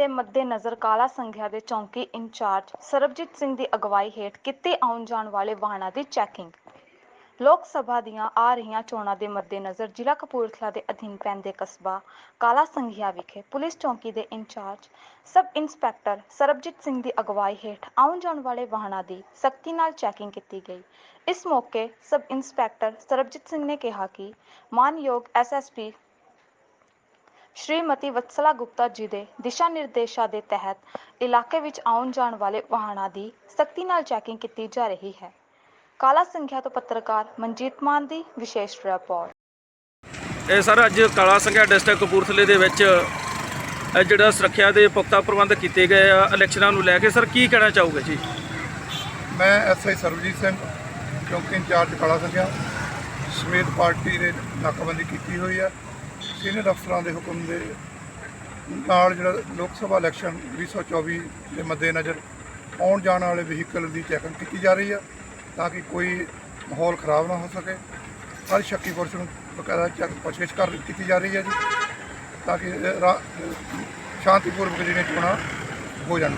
ਦੇ ਮੱਦੇਨਜ਼ਰ ਕਾਲਾ ਸੰਘਿਆ ਦੇ ਚੌਂਕੀ ਇੰਚਾਰਜ ਸਰਬਜੀਤ ਸਿੰਘ ਦੀ ਅਗਵਾਈ ਹੇਠ ਕਿਤੇ ਆਉਣ ਜਾਣ ਵਾਲੇ ਵਾਹਨਾਂ ਦੀ ਚੈਕਿੰਗ। ਲੋਕ ਸਭਾ ਦੀਆਂ ਆ ਰਹੀਆਂ ਚੋਣਾਂ ਦੇ ਮੱਦੇਨਜ਼ਰ ਜ਼ਿਲ੍ਹਾ ਕਪੂਰਥਲਾ ਦੇ ਅਧੀਨ ਪੈਂਦੇ ਕਸਬਾ ਕਾਲਾ ਸੰਘਿਆ ਵਿਖੇ ਪੁਲਿਸ ਚੌਂਕੀ ਦੇ incharge, sub inspector Sarabjit Singh ਦੀ ਅਗਵਾਈ ਹੇਠ ਆਉਣ ਜਾਣ ਵਾਲੇ ਵਾਹਨਾਂ ਦੀ ਸਖਤੀ ਨਾਲ ਚੈਕਿੰਗ ਕੀਤੀ ਗਈ। ਇਸ ਮੌਕੇ ਸਬ ਇੰਸਪੈਕਟਰ ਸਰਬਜੀਤ ਸਿੰਘ ਨੇ ਕਿਹਾ ਕਿ ਮਾਨਯੋਗ ਐਸਐਸਪੀ ਸ਼੍ਰੀਮਤੀ ਵਤਸਲਾ ਗੁਪਤਾ ਜੀ ਦੇ ਦਿਸ਼ਾ ਨਿਰਦੇਸ਼ਾਂ ਦੇ ਤਹਿਤ ਇਲਾਕੇ ਵਿੱਚ ਆਉਣ ਜਾਣ ਵਾਲੇ ਵਾਹਨਾਂ ਦੀ ਸਖਤੀ ਨਾਲ ਚੈਕਿੰਗ ਕੀਤੀ ਜਾ ਰਹੀ ਹੈ। ਕਾਲਾ ਸੰਖਿਆ ਤੋਂ ਪੱਤਰਕਾਰ ਮਨਜੀਤ ਮਾਨ ਦੀ ਵਿਸ਼ੇਸ਼ ਰਿਪੋਰਟ। ਇਹ ਸਰ ਅੱਜ ਕਾਲਾ ਸੰਘਿਆ ਡਿਸਟ੍ਰਿਕਟ ਕਪੂਰਥਲੇ ਦੇ ਵਿੱਚ ਇਹ ਜਿਹੜਾ ਸੁਰੱਖਿਆ ਦੇ ਪੁਖਤਾ ਪ੍ਰਬੰਧ ਕੀਤੇ ਗਏ ਆ ਇਲੈਕਸ਼ਨਾਂ ਨੂੰ ਲੈ ਕੇ ਸਰ ਕੀ ਕਹਿਣਾ ਚਾਹੋਗੇ ਜੀ? ਮੈਂ ਐਸਆਈ ਸਰਬਜੀਤ ਸਿੰਘ ਚੌਂਕੀ ਇੰਚਾਰਜ ਕਾਲਾ ਸੰਘਿਆ ਸਮੇਤ ਪਾਰਟੀ ਦੇ ਨਾਕਾਬੰਦੀ ਕੀਤੀ ਹੋਈ ਹੈ। ਸੀਨੀਅਰ ਅਫਸਰਾਂ ਦੇ ਹੁਕਮ ਦੇ ਨਾਲ ਜਿਹੜਾ ਲੋਕ ਸਭਾ ਇਲੈਕਸ਼ਨ 2024 ਦੇ ਮੱਦੇਨਜ਼ਰ ਆਉਣ ਜਾਣ ਵਾਲੇ ਵਹੀਕਲ ਦੀ ਚੈਕਿੰਗ ਕੀਤੀ ਜਾ ਰਹੀ ਹੈ ਤਾਂ ਕਿ ਕੋਈ ਮਾਹੌਲ ਖਰਾਬ ਨਾ ਹੋ ਸਕੇ। ਹਰ ਸ਼ੱਕੀ ਪੁਰਸ਼ ਨੂੰ ਬਕਾਇਦਾ ਚੈੱਕ ਪੁੱਛਗਿੱਛ ਕਰ ਕੀਤੀ ਜਾ ਰਹੀ ਹੈ ਜੀ, ਤਾਂ ਕਿ ਰਾ- ਸ਼ਾਂਤੀਪੂਰਵਕ ਜਿਹੜੀਆਂ ਚੋਣਾਂ ਹੋ ਜਾਣ।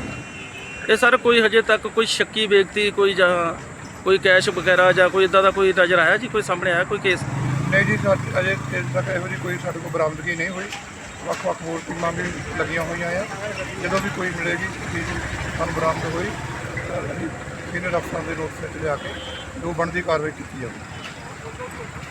ਇਹ ਸਰ ਕੋਈ ਹਜੇ ਤੱਕ ਕੋਈ ਸ਼ੱਕੀ ਵਿਅਕਤੀ ਕੋਈ ਜਾਂ ਕੋਈ ਕੈਸ਼ ਵਗੈਰਾ ਜਾਂ ਕੋਈ ਇਦਾਂ ਦਾ ਕੋਈ ਨਜ਼ਰ ਆਇਆ ਜੀ? ਕੋਈ ਸਾਹਮਣੇ ਆਇਆ ਕੋਈ ਕੇਸ ਨਹੀਂ ਜੀ, ਸਾ ਅਜੇ ਦੇਰ ਤੱਕ ਇਹੋ ਜਿਹੀ ਕੋਈ ਸਾਡੇ ਕੋਲ ਬਰਾਮਦਗੀ ਨਹੀਂ ਹੋਈ। ਵੱਖ ਵੱਖ ਹੋਰ ਟੀਮਾਂ ਵੀ ਲੱਗੀਆਂ ਹੋਈਆਂ ਆ। ਜਦੋਂ ਵੀ ਕੋਈ ਮਿਲੇਗੀ, ਚੀਜ਼ ਸਾਨੂੰ ਬਰਾਮਦ ਹੋਈ, ਤਾਂ ਅਸੀਂ ਸੀਨੀਅਰ ਅਫਸਰਾਂ ਦੇ ਨੋਟਿਸ ਵਿੱਚ ਲਿਆ ਕੇ ਜੋ ਬਣਦੀ ਕਾਰਵਾਈ ਕੀਤੀ ਜਾਵੇ।